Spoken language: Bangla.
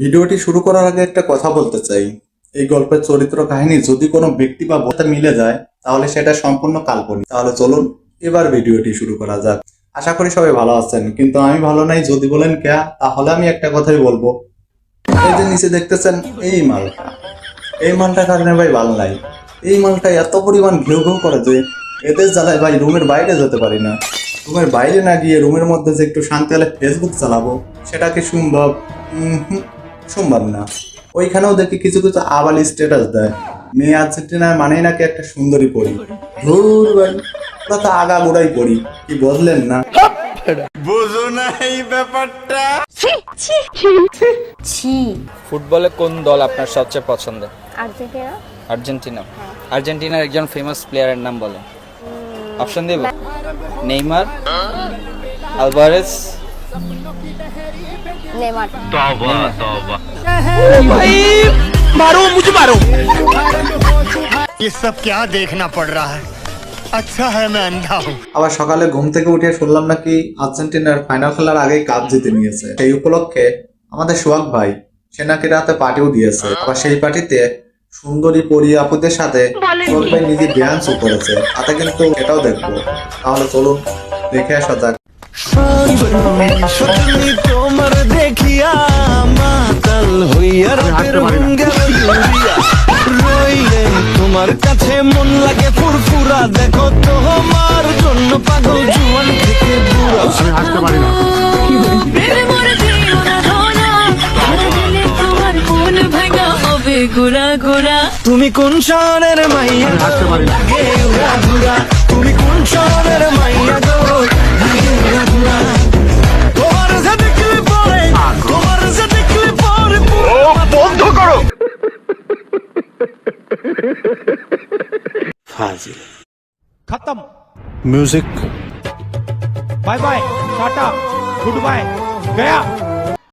ভিডিওটি শুরু করার আগে একটা কথা বলতে চাই। এই গল্পের চরিত্র কাহিনী যদি কোনো ব্যক্তি বা বলতে মিলে যায়, তাহলে সেটা সম্পূর্ণ কাল্পনিক। তাহলে চলুন এবার ভিডিওটি শুরু করা যাক। আশা করি সবাই ভালো আছেন, কিন্তু আমি ভালো নাই, যদি বলেন কে, তাহলে আমি একটা কথাই বলব। এই যে নিচে দেখতেছেন, এই মালটা এই মালটা কারণে ভাই? ভালো নাই। এই মালটা এত পরিমাণ ঘেউ ঘেউ করে যে এদের জ্বালায় ভাই রুমের বাইরে যেতে পারি না। রুমের বাইরে না গিয়ে রুমের মধ্যে যে একটু শান্তি হলে ফেসবুক চালাবো, সেটা কি সম্ভব? সম্ভব না। ওইখানেও দেখি কিছু কিছু আবাল স্ট্যাটাস দেয়। মেয়ে আর্জেন্টিনার মানেই নাকি একটা সুন্দরী পড়ি ধুর ভাই ওরা তো আগা গোড়াই পড়ি কি বললেন না? ছি ফুটবলে কোন দল আপনার সবচেয়ে পছন্দ? আর্জেন্টিনা। আর্জেন্টিনা। আর্জেন্টিনার একজন ফেমাস প্লেয়ারের নাম বলে অপশন দেব? নেইমার? আলভারেজ নেমার ये सब क्या देखना पड़ रहा है अच्छा है मैं अंधा हूँ আবার সকালে ঘুম থেকে উঠে শুনলাম নাকি আর্জেন্টিনার ফাইনাল খেলার আগেই কাপ জিতে নিয়েছে সেই উপলক্ষে আমাদের সোহাগ ভাই সে নাকি রাতে পার্টিও দিয়েছে আবার সেই পার্টিতে সুন্দরী পরি আপুদের সাথে সোহাগ ভাই নিজে ড্যান্সও করেছে তাতে কিন্তু এটাও দেখবো তাহলে চলুন দেখে আসা যাক তোমার দেখিয়া মাতাল হইয়ার রইলে তোমার কাছে মন লাগে ফুরফুরা দেখো তোমার জন্য পাগল জুয়ান থেকে বুড়া মন তুমি কোন শহরের মাইয়া তুমি কোন खत्म। Music bye bye tata goodbye गया।